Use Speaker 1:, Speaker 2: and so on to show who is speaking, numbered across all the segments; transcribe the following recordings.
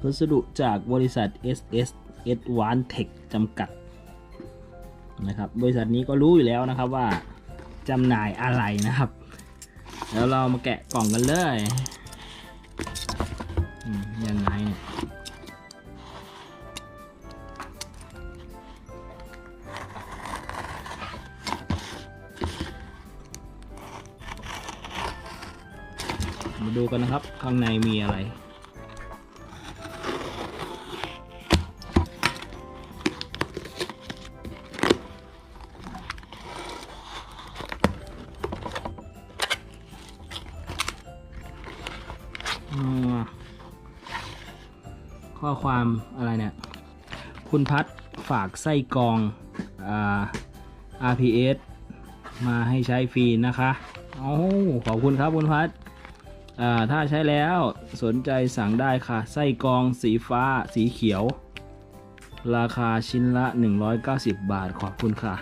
Speaker 1: พัสดุจากบริษัท SS Advanced Tech จำกัดนะครับบริษัทนี้ก็รู้อยู่แล้วนะครับว่าจำหน่ายอะไรนะครับ แล้วเรามาแกะกล่องกันเลยยังไงเนี่ยมาดูกันนะครับ ข้างในมีอะไร ข้อความอะไรเนี่ย คุณพัดฝากไส้กองอ RPS มาให้ใช้ฟรีนะคะโอ้ขอบคุณครับคุณพัดถ้าใช้แล้วสนใจสั่งได้ค่ะ ไส้กองสีฟ้าสีเขียว ราคาชิ้นละ 190 บาท ขอบคุณค่ะ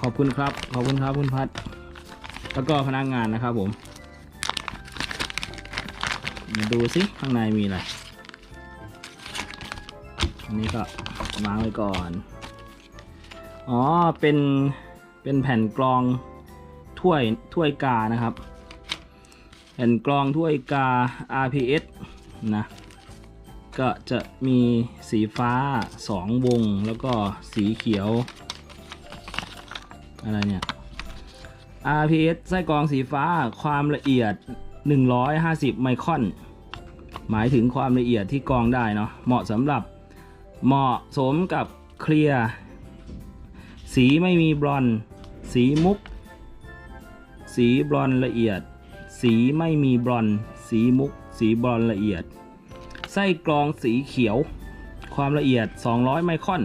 Speaker 1: ขอบคุณครับ ขอบคุณครับคุณพัด แล้วก็พนักงานนะครับผม มาดูสิข้างในมีอะไร อันนี้ก็วางไว้ก่อน อ๋อ เป็น เป็นแผ่นกรองถ้วยถ้วยกานะครับ แผ่นกรองถ้วยกา RPS นะ ก็จะมีสีฟ้า 2 วง แล้วก็สีเขียว อะไรเนี่ย RPS ไส้กรองสีฟ้าความละเอียด 150 ไมครอน หมายถึงความละเอียดที่กรองได้เนาะเหมาะสำหรับเหมาะสมกับเคลียร์สีไม่มีบลอน สีมุก สีบลอนละเอียด สีไม่มีบลอน สีมุก สีบลอนละเอียด ไส้กรองสีเขียว ความละเอียด 200 ไมครอน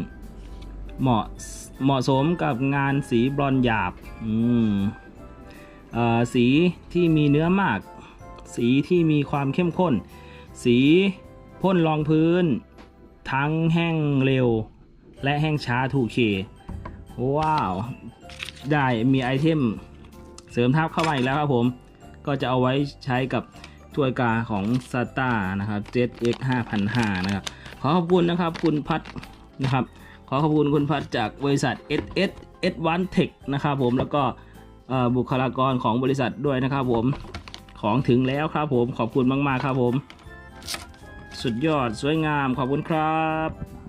Speaker 1: เหมาะเหมาะสมกับงานสีบลอนหยาบ อืมสีที่มีเนื้อมาก สีที่มีความเข้มข้น สีพ่นรองพื้น ทั้งแห้งเร็ว และแห้งช้า 2K ว้าว ได้มีไอเทมเสริมทับเข้ามาอีกแล้วครับผม ก็จะเอาไว้ใช้กับถ้วยกาของ s a t a นะครับ ZX 5005นะครับ ขอขอบคุณนะครับคุณพัดนะครับ ขอขอบคุณคุณพัดจากบริษัท SS Advanced Tech นะครับผมแล้วก็บุคลากรของบริษัทด้วยนะครับผม ของถึงแล้วครับผมขอบคุณมาก ๆ ครับผม สุดยอดสวยงามขอบคุณครับ